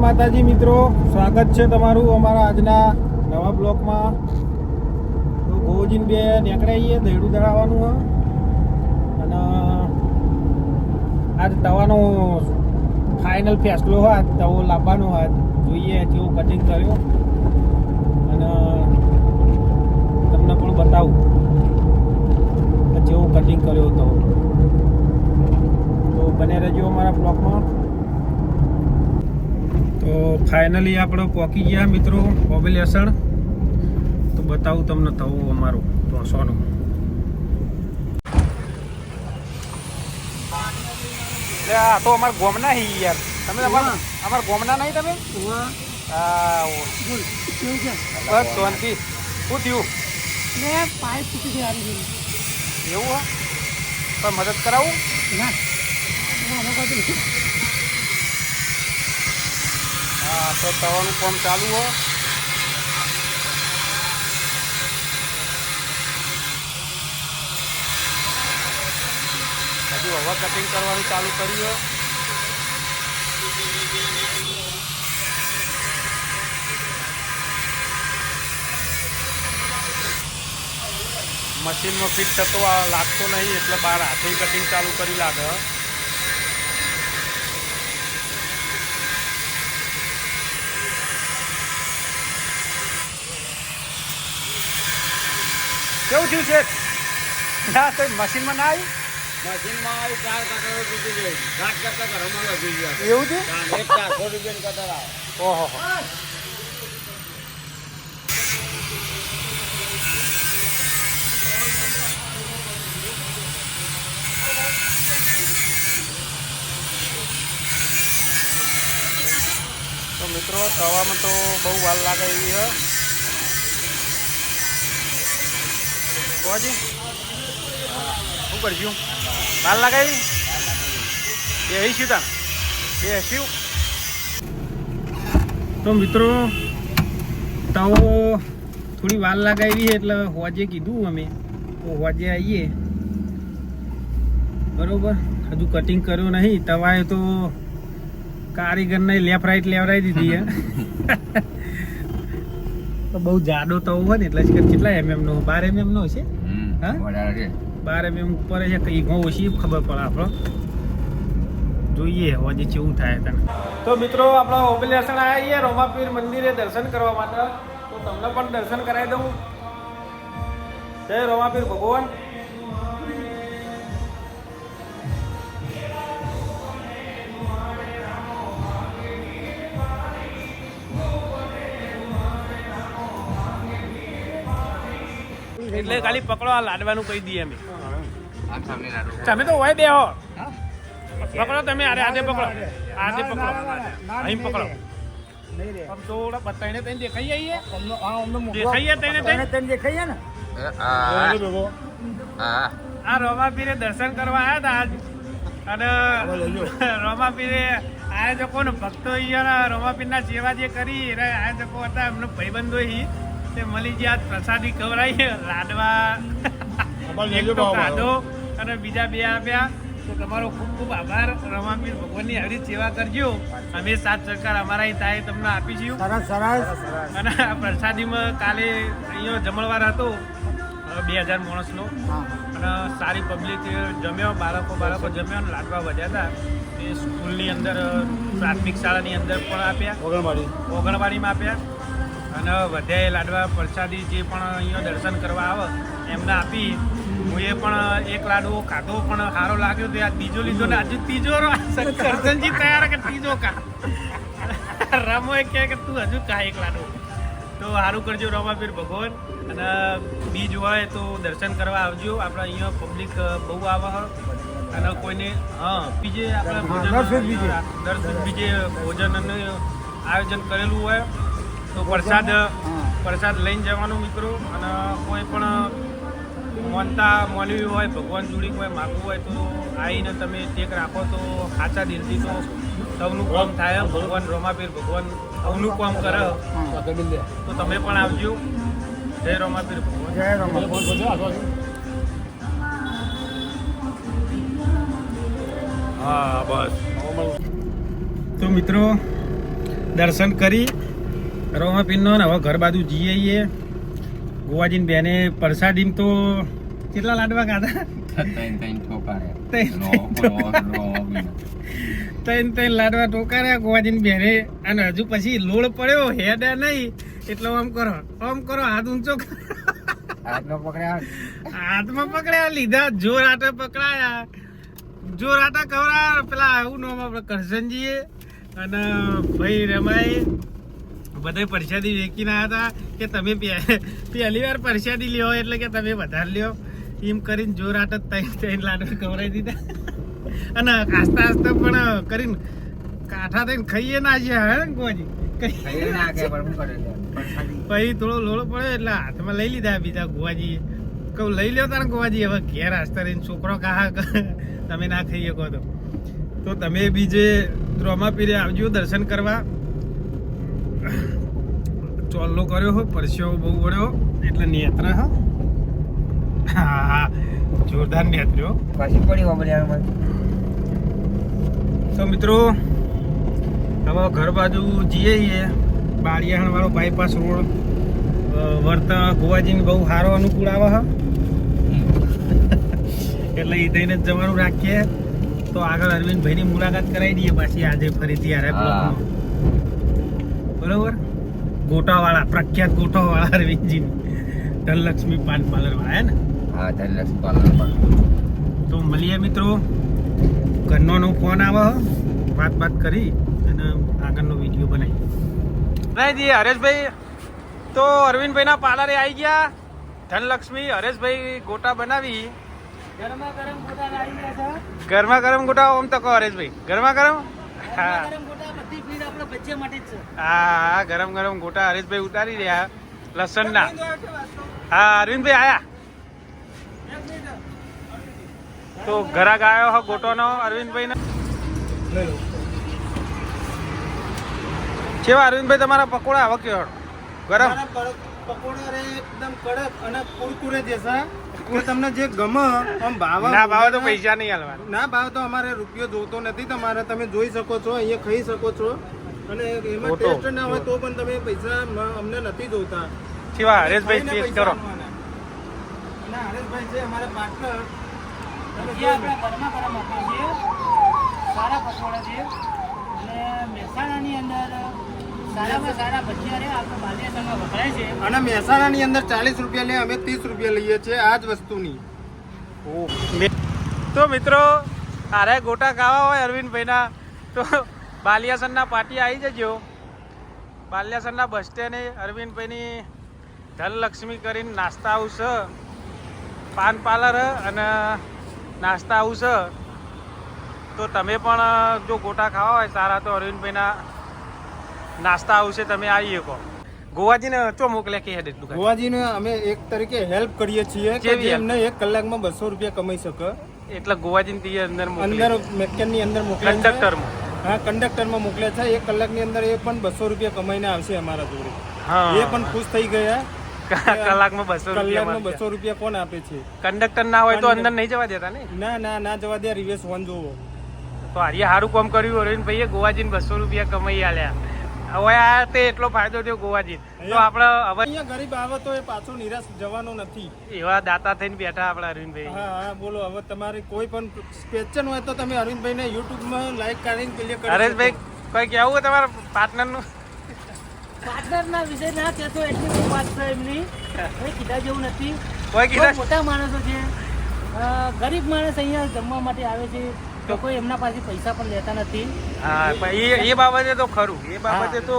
માતાજી મિત્રો, સ્વાગત છે તમારું અમારા આજના નવા બ્લોકમાં. તો ગોજીન બે નીકળાઈએ દહીડું દળાવવાનું અને આજ તવાનો ફાઇનલ ફેસલો હાથ તવો લાવવાનો હાથ જોઈએ જેવો કટિંગ કર્યો. અને તમને પણ બતાવું. કેવો કટિંગ કર્યો હતો. તો બને રહેજો અમારા બ્લોકમાં. તો ફાઇનલી આપણે પહોંચી ગયા મિત્રો ઓબેલેસણ તો બતાવું તમને થવું અમારું ત્રણસોનું. આ તો અમારા ગોમના હી યાર. તમે અમારા અમારા ગોમના નહીં તમે? હા. બસ શાંતિ. શું થયું? પાઇપ તૂટી ગઈ આવી એવું? હા પણ મદદ કરાવું? ના. હા તો તવાનું કામ ચાલુ હો હજુ હવા કટિંગ કરવાનું ચાલુ કર્યું. મશીનમાં ફિટ થતો લાગતો નહીં, એટલે બહાર હાથે કટિંગ ચાલુ કરી લાગે કેવું થયું છે ના તો મશીનમાં ના આવી મશીનમાં આવી ચાર કટરો તૂટી ગઈ ઘાટ કરતા ઘરમાં લગી ગયા એવું છે એક ચારસો રૂપિયાની કટર આવે ઓહો તો મિત્રો તવામાં તો બહુ વાર લાગે એવી કોજી શું કરશું? વાર લગાવી? બે હઈશું તા બે હસ્યું તો મિત્રો, તવો થોડી વાર લગાવી છે, એટલે હોજે કીધું અમે. તો હોજે આવીએ. બરોબર? હજુ કટિંગ કર્યું નહીં. તવાએ તો કારીગરને લેફ્ટ રાઈટ લેવડાવી દીધી હે તો બહુ જાડો તવો હોય ને એટલે કેટલા એમએમ નો બાર એમએમ નો છે હા? વધારે છે. બાર એમએમ ઉપર છે કઈ ઘઉં ઓછી ખબર પડે આપણો. જોઈએ હોજે કેવું થાય તને. તો મિત્રો આપણે ઓબલેસણ આવ્યા છીએ રોમાપીર મંદિરે દર્શન કરવા માટે. તો તમને પણ દર્શન કરાવી દઉં. જય રોમાપીર ભગવાન. એટલે ખાલી પકડો આ લાડવાનું કહી દઈએ અમે. તમે તો હોય બેહો પકડો તમે અરે આજે પકડો. આજે પકડો. અહીં પકડો. આમ થોડા બતાવીને તઈને દેખાઈ આવીએ અમને આ અમને દેખાઈએ તઈને તઈને તને? દેખાઈએ ને. હા. આ રોમાપીરે દર્શન કરવા આવ્યા હતા આજ. અને રોમાપીરે આયોજકોને ભક્તો અહીંયા રોમાપીરના સેવા જે કરી આયોજકો હતા એમનો ભાઈબંધો ઈ તે મળી ગયા પ્રસાદી ખવડાવી લાડવા એક અને બીજા બે આપ્યા. તો તમારો ખૂબ ખૂબ આભાર. રમાપીર ભગવાનની આવી સેવા કરજો. અમે સાત સરકાર અમારા તાએ તમને આપી સરસ સરસ. અને આ પ્રસાદીમાં કાલે અહીંયા જમણવાર હતો બે હજાર માણસનો. અને સારી પબ્લિક જમ્યો બાળકો બાળકો જમ્યો અને લાડવા વધ્યા હતા. એ સ્કૂલની અંદર પ્રાથમિક શાળાની અંદર પણ આપ્યા. ઓગણવાડીમાં આપ્યા. અને વધ્યા લાડવા પ્રસાદી જે પણ અહીંયા દર્શન કરવા આવે એમને આપી. હું એ પણ એક લાડવો ખાધો પણ સારો લાગ્યો તો આ બીજો લીધો ને હજુ ત્રીજો કરજનજી તૈયાર કે ત્રીજો કા? રામો એ કહે કે તું હજુ કા એક લાડવો. તો સારું કરજો રમાપીર ભગવાન. અને બીજ હોય તો દર્શન કરવા આવજો. આપણે અહીંયા પબ્લિક બહુ આવે અને કોઈને હા બીજે આપણે ભોજન દર બીજે. ભોજન ફેર બીજે ભોજનનું આયોજન કરેલું હોય તો પ્રસાદ પ્રસાદ લઈને જવાનું મિત્રો. અને કોઈ પણ મોનતા માનવી હોય ભગવાન જોડી કોઈ માગવું હોય તો આવીને તમે ટેક રાખો તો સાચા દિલથી તો સૌનું કામ થાય. ભગવાન રોમાપીર ભગવાન સૌનું કામ કરે. તો તમે પણ આવજો. જય રોમાપીર ભગવાન. જય રોમા હા બસ. તો મિત્રો દર્શન કરી રોમાપીરનો ને હવે ઘર બાજુ જઈએ છીએ ગોવાજીને બેને પ્રસાદીમ તો કેટલા લાડવા ખાધા? ત્રણ ત્રણ લાડવા ટોકાર્યા ગોવાજીને બેને. અને હજુ પછી લોડ પડ્યો હેડા નહીં. એટલે આમ કરો આમ કરો હાથ ઊંચો હાથમાં પકડ્યા લીધા જોર આટા પકડાયા. જોર આટા ખવડાયા. પેલા આવું નામ આપણે કરશનજીએ અને ભાઈ રમાય. બધે પરસાદી વેચીને આવ્યા હતા કે તમે પહેલી વાર પરસાદી લ્યો એટલે કે તમે વધારે લ્યો. એમ કરીને જોર જ ત્રણ ત્રણ લાડુ ખવડાવી દીધા. અને આસ્તા આસ્તા પણ કરીને કાંઠા થઈને ખાઈએ ના છે હે ને ગોજી. પછી થોડો લોડો પડ્યો એટલે હાથમાં લઈ લીધા બીજા ગોવાજી કહું લઈ લ્યો તારે ગોવાજી હવે ઘેર આસ્તા રહીને છોકરો કાહા તમે ના ખાઈ શકો તો. તો તમે બીજે રોમાપીરે આવજો દર્શન કરવા. ચોલ્લો કર્યો હો પરસ્યો બહુ વળ્યો એટલે નેત્ર હા. જોરદાર નેત્ર્યો પાછી પડી વાપર્યા તો મિત્રો હવે ઘર બાજુ જઈએ છીએ. બાળિયાણ વાળો બાયપાસ રોડ વર્તા ગોવાજીને બહુ સારો અનુકૂળ આવે હા. એટલે એ થઈને જ જવાનું રાખીએ. તો આગળ અરવિંદભાઈની મુલાકાત કરાવી દઈએ પાછી આજે ફરીથી આ બ્લોકમાં બરોબર? ગોટાવાળા પ્રખ્યાત ગોટાવાળા અરવિંદજીની ધનલક્ષ્મી પાન પાર્લર વાળા ને? હા ધનલક્ષ્મી પાર્લર પણ તો મળીએ મિત્રો. ઘરનો ફોન આવે વાત વાત કરી અને આગળનો વીડિયો બનાવી. ભાઈજી હરેશભાઈ. તો અરવિંદભાઈના પાર્લરે આવી ગયા. ધનલક્ષ્મી હરેશભાઈ ગોટા બનાવી. ગરમા ગરમ ગોટા લાવી ગયા છે. ગરમા ગરમ ગોટા ઓમ તો કહો હરેશભાઈ. ગરમા ગરમ? હા. ગોટા બચ્ચે માટે જ હા હા, ગરમ ગરમ ગોટા હરેશભાઈ ઉતારી રહ્યા. લસણના. હા અરવિંદભાઈ આયા. તો ઘરાક આવ્યો હો ગોટોનો અરવિંદભાઈ કેવા અરવિંદભાઈ તમારા પકોડા હવે કેવો? ગરમ? પકોડા રે એકદમ કડક અને કુરકુરે જેસા તમને જે ગમે આમ ભાવ ના ભાવે તો પૈસા નહીં હાલવા ના ભાવ તો અમારે રૂપિયો જોતો નથી તમારે. તમે જોઈ શકો છો અહીંયા ખાઈ શકો છો. અને એમાં ટેસ્ટ ના હોય તો પણ તમે પૈસા અમને નથી જોતા. શિવા હરેશભાઈ ટેસ્ટ કરો. અને હરેશભાઈ છે અમારા પાર્ટનર. જે આપણે ઘરમાં ગરમ આપીએ છીએ સારા પકોડા છે અને મહેસાણાની અંદર સારામાં સારા ભજીયા રે આપણે બાલિયાસરમાં વપરાય છે. અને મહેસાણાની અંદર ચાલીસ રૂપિયા લે અમે ત્રીસ રૂપિયા લઈએ છીએ આ જ વસ્તુની તો મિત્રો આરે ગોટા ખાવા હોય અરવિંદભાઈના તો બાલિયાસનના પાટી આવી જજો. બાલિયાસનના બસ સ્ટેન્ડે અરવિંદભાઈની ધનલક્ષ્મી કરીને નાસ્તા હાઉસ પાન પાર્લર અને નાસ્તા હાઉસ. તો તમે પણ જો ગોટા ખાવા હોય સારા તો અરવિંદભાઈના નાસ્તા આવશે તમે આવી શકો. ગોવાજીને ચો મોકલે કે હેડ એટલું ગોવાજીને અમે એક તરીકે હેલ્પ કરીએ છીએ કે? એમને એક કલાકમાં બસો રૂપિયા કમાઈ શકે. એટલે ગોવાજીને અંદર અંદર મેકેનની અંદર મોકલે કંડક્ટરમાં હા કંડક્ટરમાં મોકલે છે. એક કલાકની અંદર એ પણ બસો રૂપિયા કમાઈને આવશે અમારા જોડે. હા. એ પણ ખુશ થઈ ગયા. કલાકમાં બસો કલાકમાં બસો રૂપિયા કોણ આપે છે? કંડક્ટર ના હોય તો અંદર નહીં જવા દેતા ને? ના ના ના જવા દે. રિવેશ વન જોવો. તો આર્ય સારું કામ કર્યું અરવિંદ ભાઈએ ગોવાજીને બસો રૂપિયા કમાઈ આલ્યા. હવે આ તે એટલો ફાયદો થયો ગોવાજી. તો આપણે હવે અહીંયા ગરીબ આવે તો એ પાછો નિરાશ જવાનો નથી. એવા દાતા થઈને બેઠા આપણા અરવિંદભાઈ. હા હા બોલો હવે તમારે કોઈ પણ ક્વેશ્ચન હોય તો તમે અરવિંદભાઈને યુટ્યુબમાં લાઈક કરીને ક્લિયર કરો હરેશભાઈ કોઈ કેવું હોય તમારા પાર્ટનરનું પાર્ટનરના વિષય ના કહેતો એટલી બહુ વાત છે એમની. કોઈ કીધા જેવું નથી. કોઈ કીધા મોટા માણસો છે. ગરીબ માણસ અહીંયા જમવા માટે આવે છે. તો કોઈ એમના પાસે પૈસા પણ લેતા નથી. હા પણ એ એ બાબતે તો ખરું. એ બાબતે તો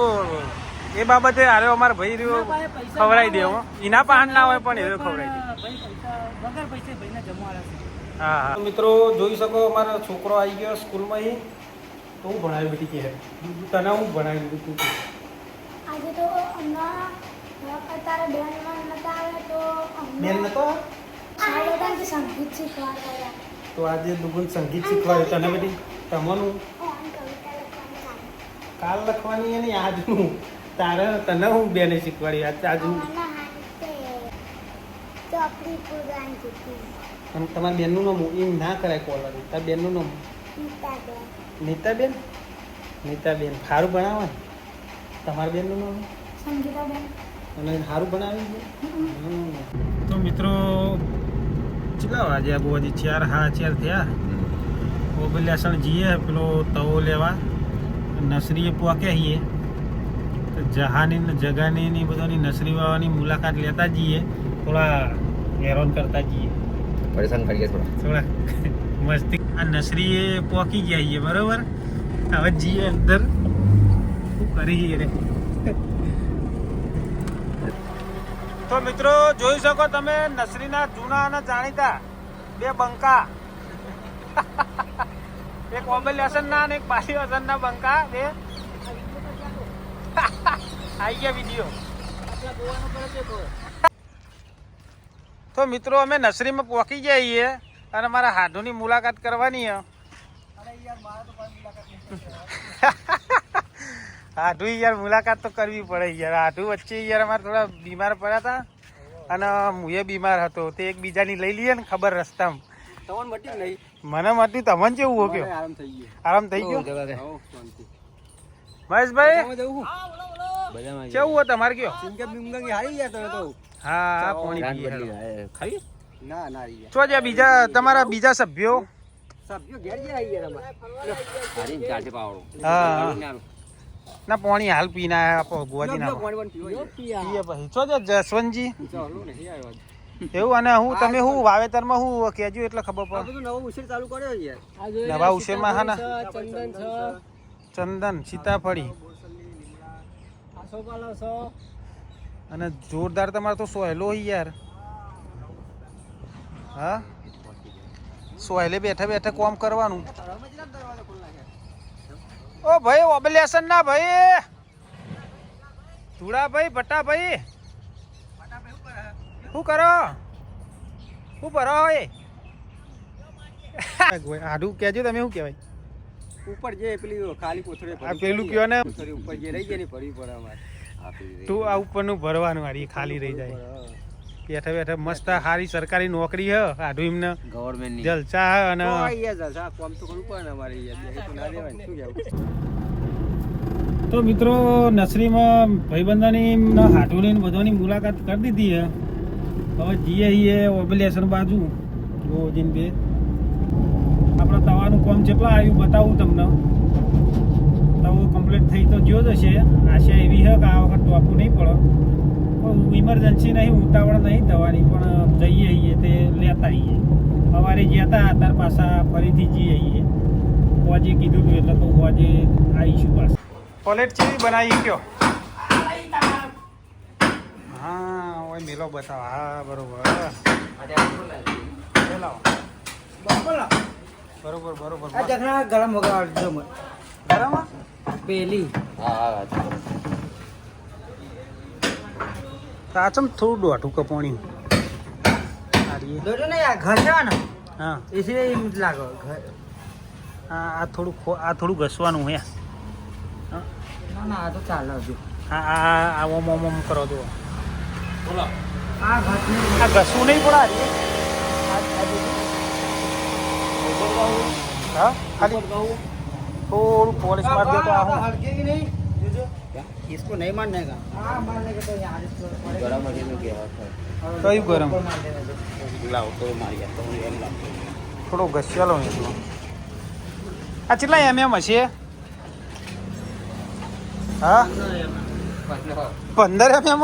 એ બાબતે અરે અમારા ભાઈ રહ્યો ખવડાવી દેવો. એના પાન ના હોય પણ એ ખવડાવી દે. વગર પૈસે ભાઈને જમવાના છે. હા મિત્રો જોઈ શકો અમારો છોકરો આવી ગયો સ્કૂલમાં ઈ. તો હું ભણાવી બેટી કે તને હું ભણાવી દીધું તું આજે તો હમણાં અત્યારે બેનમાં નતા આવે તો બેન નતો આ સંગીત શીખવા હતા તો આજે દુગુન સંગીત શીખવાડ્યું તને બધી ચાલુ કાલ લખવાની અને આજનું. તારે તને હું બેને શીખવાડી? આજ આજનું અને તમારા બેનનું નામ એમ ના કરાય કોલર તારા બેનનું નામ? નીતાબેન. નીતાબેન? સારું ભણાવે? તમારા બેનનું નામ? સંગીતાબેન. અને સારું બનાવી છે તો મિત્રો કેટલા વાગ્યા બહુ હજી ચાર હા ચાર થયા. ઓબલ્યાસણ જઈએ પેલો તવો લેવા. નસરીએ પોકે છીએ તો જહાની ને જગાની ની બધાની નસરી વાળાની મુલાકાત લેતા જઈએ. થોડા હેરાન કરતા જઈએ. પરેશાન કરીએ થોડા. થોડા મસ્તી. આ નસરીએ પોકી ગયા છીએ બરોબર? હવે જઈએ અંદર. શું કરી રે? તો મિત્રો જોઈ શકો તમે નસરીના જૂના અને જાણીતા બે બંકા. એક ઓબલ ના અને એક બાલી ના બંકા બે. આવી ગયા વીડિયો તો મિત્રો અમે નસરીમાં પહોંચી ગયા છીએ અને મારા હાડુની મુલાકાત કરવાની છે. હાડુ યાર મુલાકાત તો કરવી પડે યાર. હાડુ વચ્ચે યાર અમારે થોડા બીમાર પડ્યા હતા અને હું એ બીમાર હતો. તે એકબીજાની લઈ લઈએ ને ખબર રસ્તામાં. તમને મટી નહીં મને મટ્યું તમને કેવું હો ગયો આરામ થઈ ગયો. આરામ થઈ ગયો? મહેશભાઈ જવું? કેવું હો તમારે કયો? હા પાણી ખાઈ? ના ના ગયા. બીજા તમારા બીજા સભ્યો? સભ્યો ઘેર ગયા આવી ગયા તમારે. હા. ના પાણી હાલ પી ના આપો ગુવાજી ના પાણી પાણી પીવો પીએ પછી. છો જો જસવંતજી? ચાલો નહીં આવ્યો એવું અને હું તમે હું વાવેતરમાં હું કેજો એટલે ખબર પડે બધું નવો ઉછેર ચાલુ કર્યો છે યાર. નવા ઉશેરમાં હા ના ચંદન છે. ચંદન સીતાફળી. આસોપાલો છે. અને જોરદાર તમારે તો સોહેલો હોય યાર. હા? સોહેલે બેઠા બેઠા કોમ કરવાનું. ઓ ભાઈ ઓબલેશન ના ભાઈ. ધુડા ભાઈ ભટ્ટા ભાઈ. શું કરો? શું ભરો હોય? આડું કહેજો તમે શું કહેવાય? ઉપર જે પેલી ખાલી કોથળી પેલું કયો ને? ઉપર જે રહી જાય ને ભરવી પડે અમારે. તું આ ઉપરનું ભરવાનું હારી ખાલી રહી જાય. બેઠા બેઠા મસ્ત સારી સરકારી નોકરી હ આડું એમને. ગવર્મેન્ટ જલસા હ અને તો જલસા, કોમ તો કરવું પડે અમારે તો? તો મિત્રો નસરીમાં ભાઈબંધોની ને હાટુની બધાની મુલાકાત કરી દીધી હે. હવે જઈએ છીએ ઓબલેશન બાજુ. ગોજીન બે. આપણા તવાનું કામ જેટલા આવ્યું બતાવું તમને. તવો કમ્પ્લીટ થઈ તો જ્યો જ હશે. આશા એવી હે કે આ વખત ટોપું નહીં પડે. ઇમરજન્સી નહીં ઉતાવળ નહીં થવાની પણ જઈએ આવીએ તે લેતા આવીએ સવારે ગયા હતા તાર પાછા ફરીથી જઈએ આવીએ હોજે કીધું હતું એટલે તો હોજે આવીશું પાછા. પ્લેટ ચેવી બનાવી કયો? હા ઓય મેલો બતાવ. હા બરોબર. બરોબર બરોબર. ગરમ વગર મને. ગરમ? પેલી. હા હા. પાછમ થોડું દોઢું કપોણ્યું દોઢું નહીં આ ઘર જવાનું હા. એટલે એમ લાગો ઘર. હા આ થોડું આ થોડું ઘસવાનું હે. ના ના આ તો ચાલે હજુ. હા આ આ ઓમ ઓમ ઓમ કરો દો બોલો. આ ઘસને આ ઘસવું નહીં પડે હા ખાલી થોડું પોલીસ માર દો તો આ હું. હળગે નહીં. इसको नहीं मारने का हाँ मारने का तो यहाँ इसको पड़ेगा। ગરમ હરીનું કહેવાય કયું ગરમ ऊपर मार देने दो। લાવ તો મારી તો હું એમ લાગતો થોડો ઘસ્યાલો એટલો આ કેટલા એમ એમ હશે હા પંદર એમ એમ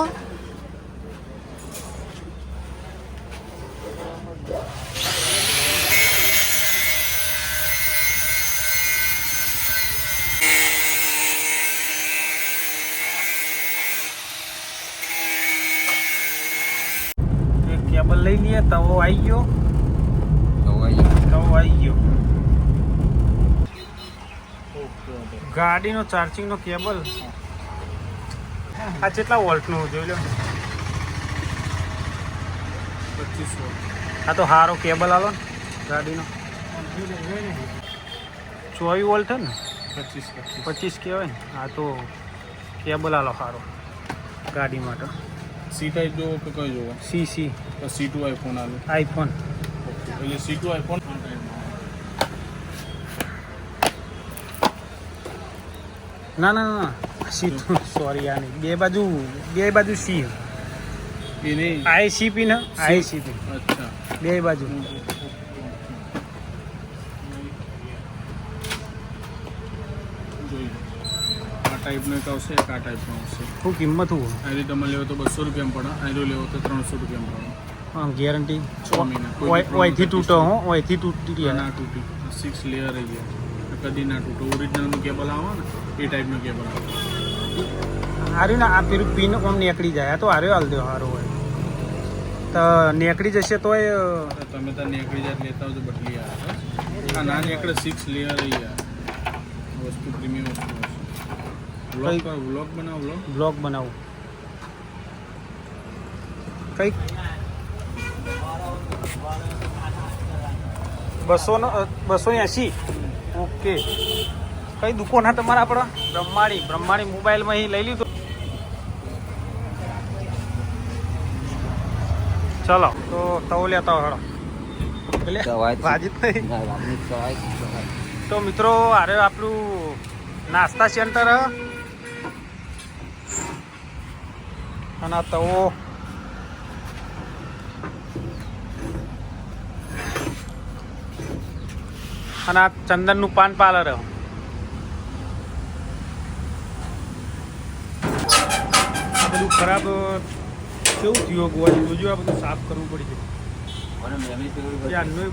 કેબલ આવી ગયો તવો આવી ગયો તવો આવી ગયો ગાડીનો ચાર્જિંગનો કેબલ આ કેટલા વોલ્ટનું જોઈ લો. આ તો સારો કેબલ આલો ને ગાડીનો. ચોવીસ વોલ્ટ છે ને? પચીસ પચીસ. કહેવાય ને. આ તો કેબલ આલો સારો ગાડી માટે. સી ટાઈપ જોવો કે કઈ જોવો? C C C two iPhone આવે આઈફોન એટલે સી ટુ આઈફોન ના ના ના સી સોરી આ નહીં. બે બાજુ બે બાજુ સી એ નહીં. આઈ સી ને? આઈ સી અચ્છા. બે બાજુ જોઈ લો. આ ટાઈપનો એક આવશે એક આ ટાઈપનો આવશે. શું કિંમત હું અહીંથી તમે લેવો તો બસો રૂપિયામાં પડે અહીંથી લેવો તો ત્રણસો રૂપિયામાં પડે. આમ ગેરંટી છ મહિના ઓયથી તૂટો હો ઓયથી તૂટી ના ગયા. ના તૂટી. સિક્સ લેયર રહી ગયા. કદી ના તૂટો. ઓરિજિનલનું કેબલ આવે ને એ ટાઈપનું કેબલ આવે. હાર્યું ને આ પેલું પિન ઓમ નીકળી જાય. આ તો હાર્યો હાલ દો હારો હોય. તો નીકળી જશે તોય તો તમે તો નીકળી જાય લેતા આવજો બદલી આવે ના નીકળે સિક્સ લેયર રહી ગયા. વ્લોગ બનાવો વ્લોગ બ્લોગ બનાવું. કંઈક બસો બસો એંસી ઓકે. કઈ દુકાન હા તમારા આપણા? બ્રહ્માણી બ્રહ્માણી મોબાઈલમાં અહીં લઈ લીધું. ચલો તો તવો લેતા હળો તો મિત્રો આરે આપણું નાસ્તા સેન્ટર હ. અને આ તવો અને આ ચંદનનું પાન પાર્લર આ બધું ખરાબ કેવું થયું ગોવા જોજો આ બધું સાફ કરવું પડી ગયું.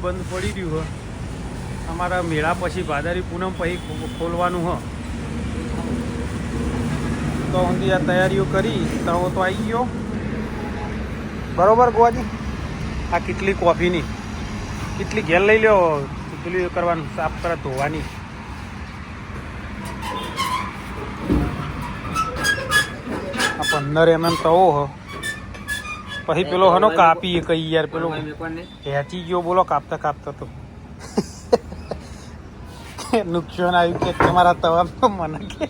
બંધ પડી રહ્યું હ અમારા મેળા પછી ભાદારી પૂનમ પછી ખોલવાનું હ તો ઊંધી આ તૈયારીઓ કરી તવો તો આવી ગયો. બરોબર ગોવાજી? આ કેટલી કોફીની? કેટલી ઘેર લઈ લ્યો પેલું કરવાનું સાફ કરે ધોવાની. આ પંદર એમએમ તવો હો. પછી પેલો હનો કાપી કઈ યાર પેલો હેચી ગયો બોલો કાપતા કાપતા તો. નુકસાન આવ્યું કે તમારા તવા મને કે